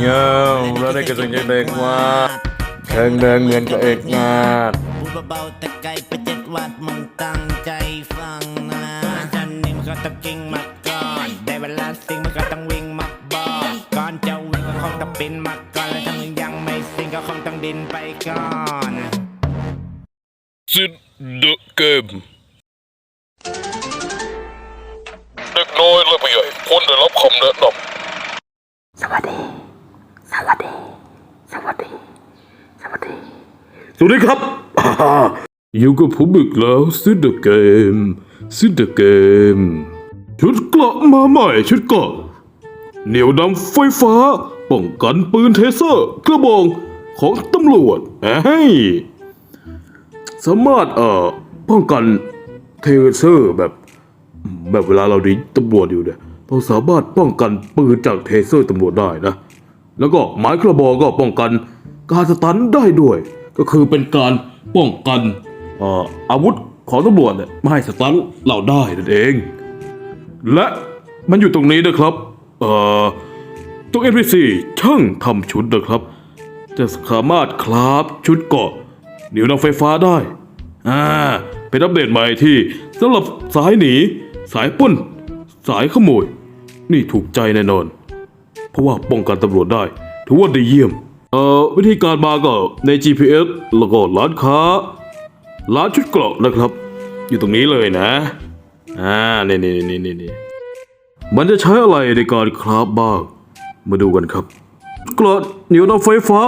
เงาแล้วได้กระสังจากเด็กว่าแข่งแดงเงินกับเอกงาดพูดเบาๆแต่ไกลไปเจ็ดวัดมึงตั้งใจฟังนะจันนี่มันก็ต้องกิ้งมาก่อนได้เวลาสิ่งมันก็ต้องวิ่งมาบอกก่อนจะวิ่งก็คงต้องปินมาก่อนและถ้ามึงยังไม่สิ่งก็คงต้องดินไปก่อนซิดเดอะเกมเด็กน้อยและผู้ใหญ่ควรได้รับคำแนะนำสวัสดีส วัสดี สวัสดี สวัสดี สวัสดีครับ อยู่กับผมอีกแล้วซิดเดอะเกมซิดเดอะเกม ชุดเกราะมาใหม่ชุดเกราะเหนียวดำไฟฟ้า ป้องกันปืนเทเซอร์ กระบอกของตำรวจเฮ้ยสามารถเอ่อป้องกันเทเซอร์แบบ แบบเวลาเราดีตำรวจอยู่เนี่ยเราสามารถป้องกันปืนจากเทเซอร์ตำรวจได้นะ แล้วก็ไม้กระบอกก็ป้องกัน การสตันได้ด้วย ก็คือเป็นการป้องกันอาวุธของตำรวจเนี่ยไม่ให้สตันเราได้นั่นเอง และมันอยู่ตรงนี้นะครับเอ่อตรง NPC ช่างทำชุดนะครับ จะสามารถคราฟชุดเกาะเหนียวนำไฟฟ้าได้อ่าเป็นอัปเดตใหม่ที่สำหรับสายหนี สายปล้น สายขโมย นี่ถูกใจแน่นอน ราะว่าป้องกันตำรวจได้ ถือว่าดีเยี่ยม เอ่อวิธีการมาก็ใน GPS แล้วก็ร้านค้า ร้านชุดเกราะนะครับ อยู่ตรงนี้เลยนะอ่านี่นี่นี่นี่นี่มันจะใช้อะไรในการคราฟบ้าง มาดูกันครับเกราะเหนียวนำไฟฟ้า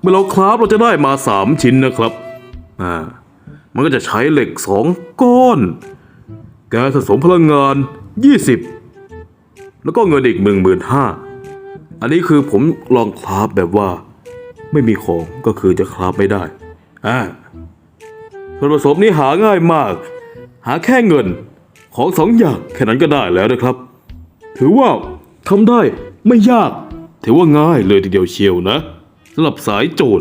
เมื่อเราคราฟเราจะได้มา 3 ชิ้นนะครับอ่ามันก็จะใช้เหล็ก 2 ก้อนแก๊สสะสมพลังงาน 20 แล้วก็เงินอีก 15,000 อันนี้คือผมลองคราฟแบบว่า ไม่มีของก็คือจะคราฟไม่ได้อ่าส่วนผสมนี้หาง่ายมาก หาแค่เงินของสองอย่างแค่นั้นก็ได้แล้วนะครับ ถือว่าทำได้ไม่ยาก ถือว่าง่ายเลยทีเดียวเชียวนะสำหรับสายโจร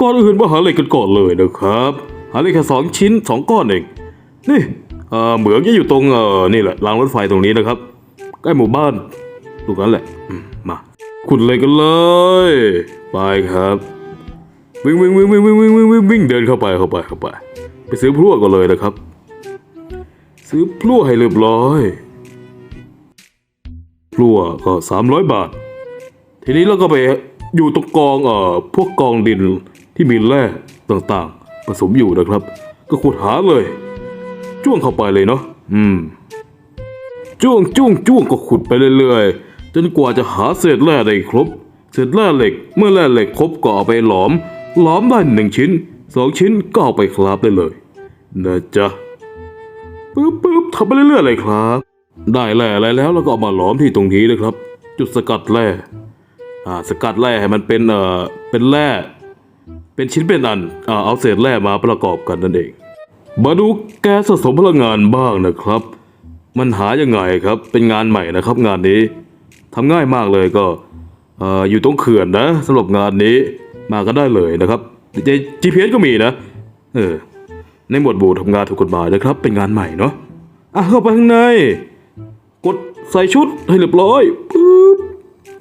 ก่อนอื่นมาหาเหล็กกันก่อนเลยนะครับ หาเหล็กแค่สองชิ้นสองก้อนเองนี่เหมืองจะอยู่ตรงนี่แหละรางรถไฟตรงนี้นะครับ ใกล้หมู่บ้าน ตรงนั้นแหละ อืม มา ขุดเล็กกันเลย ไปครับ วิ่งวิ่งวิ่งวิ่งวิ่งวิ่งวิ่งวิ่งวิ่งเดินเข้าไปเข้าไปเข้าไป ไปซื้อพลั่วก่อนเลยนะครับ ซื้อพลั่วให้เรียบร้อยพลั่วก็สามร้อยบาท ทีนี้เราก็ไปอยู่ตรงกองเอ่อพวกกองดินที่มีแร่ต่างๆ ผสมอยู่นะครับ ก็ขุดหาเลย จ้วงเข้าไปเลยเนาะอืมจ้วงจ้วงจ้วงก็ขุดไปเรื่อยๆ นกว่าจะหาเศษแร่ได้ครบ เศษแร่เหล็กเมื่อแร่เหล็กครบก็เอาไปหลอม หลอมได้หนึ่งชิ้นสองชิ้นก็เอาไปคราฟได้เลยนะจ๊ะปึ๊บปึ๊บทำไปเรื่อยๆเลยครับ ได้แร่อะไรแล้วแล้วก็เอามาหลอมที่ตรงนี้เลยครับ จุดสกัดแร่อ่าสกัดแร่ให้มันเป็นเอ่อเป็นแร่เป็นชิ้นเป็นอันอ่าเอาเศษแร่มาประกอบกันนั่นเอง มาดูแก๊สสะสมพลังงานบ้างนะครับ มันหายังไงครับเป็นงานใหม่นะครับ งานนี้ ทำง่ายมากเลยก็อยู่ตรงเขื่อนนะสำหรับงานนี้มาก็ได้เลยนะครับ GPS ก็มีนะ เออ ในหมวดหมู่ทำงานถูกกฎหมายนะครับ เป็นงานใหม่เนาะอะเข้าไปข้างใน กดใส่ชุดให้เรียบร้อยปึ๊บ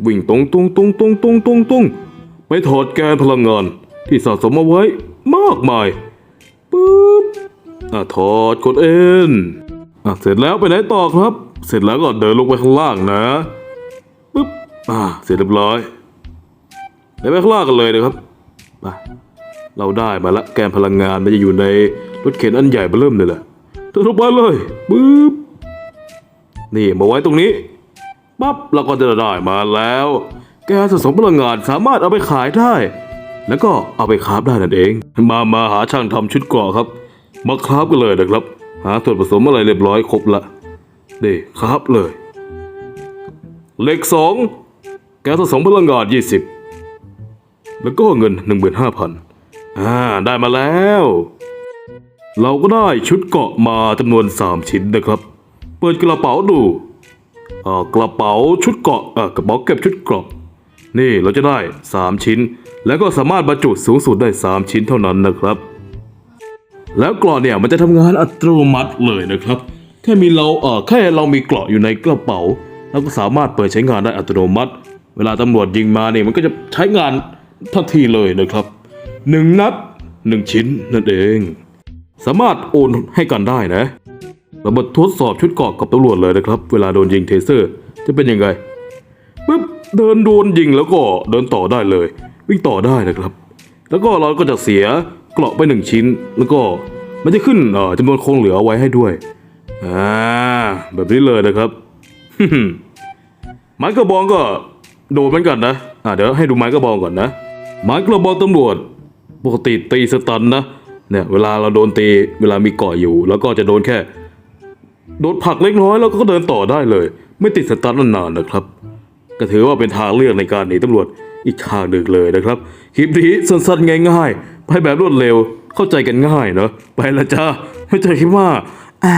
วิ่งตรงตรงตรงตรงตรงตรงตรงไปถอดแกนพลังงานที่สะสมเอาไว้มากมายปึ๊บอะถอดกดเอ็นอะเสร็จแล้วไปไหนต่อครับ เสร็จแล้วก็เดินลงไปข้างล่างนะ อะเสร็จเรียบร้อยเดินไปข้างล่างกันเลยนะครับไปเราได้มาละแกนพลังงานมันจะอยู่ในรถเข็นอันใหญ่เบอเริ่มเลยแหละเดินลงไปเลยปึ๊บนี่มาไว้ตรงนี้ปั๊บเราก็จะได้มาแล้ว แกสะสมพลังงานสามารถเอาไปขายได้ แล้วก็เอาไปคราฟได้นั่นเอง มามาหาช่างทำชุดเกราะครับ มาคราฟกันเลยนะครับ หาส่วนผสมอะไรเรียบร้อยครบละนี่คราฟเลยเหล็กสอง แกสสะสมพลังงานยี่สิบแล้วก็เงินหนึ่งหมื่นห้าพันอ่าได้มาแล้ว เราก็ได้ชุดเกาะมาจำนวน 3 ชิ้นนะครับ เปิดกระเป๋าดูอ่อกระเป๋าชุดเกาะอ่อกระเป๋าเก็บชุดเกราะนี่เราจะได้ 3 ชิ้น แล้วก็สามารถบรรจุสูงสุดได้ 3 ชิ้นเท่านั้นนะครับ แล้วเกราะเนี่ยมันจะทำงานอัตโนมัติเลยนะครับ แค่มีเราเอ่อแค่เรามีเกราะอยู่ในกระเป๋าเราก็สามารถเปิดใช้งานได้อัตโนมัติ เวลาตำรวจยิงมาเนี่ยมันก็จะใช้งานทันทีเลยนะครับหนึ่งนัดหนึ่งชิ้นนั่นเอง สามารถโอนให้กันได้นะเรามาทดสอบชุดเกราะกับตำรวจเลยนะครับ เวลาโดนยิงเทเซอร์ จะเป็นยังไงปึ๊บเดินโดนยิงแล้วก็เดินต่อได้เลย วิ่งต่อได้นะครับ แล้วก็เราก็จะเสียเกราะไปหนึ่งชิ้น แล้วก็มันจะขึ้นเอ่อจำนวนคงเหลืออไว้ให้ด้วยอ่าแบบนี้เลยนะครับไม้กระบองก็ โดนเหมือนกันนะอ่าเดี๋ยวให้ดูไม้กระบองก่อนนะไม้กระบองตำรวจ ปกติตีสตันนะเนี่ยเวลาเราโดนตีเวลามีเกาะอยู่ แล้วก็จะโดนแค่ โดนผักเล็กน้อยแล้วก็เดินต่อได้เลย ไม่ติดสตันนานๆนะครับ ก็ถือว่าเป็นทางเลือกในการหนีตำรวจอีกทางหนึ่งเลยนะครับ คลิปนี้สั้นๆง่ายๆไปแบบรวดเร็วเข้าใจกันง่ายเนอะไปละจ้าไม่เจอคลิปว่าอ่า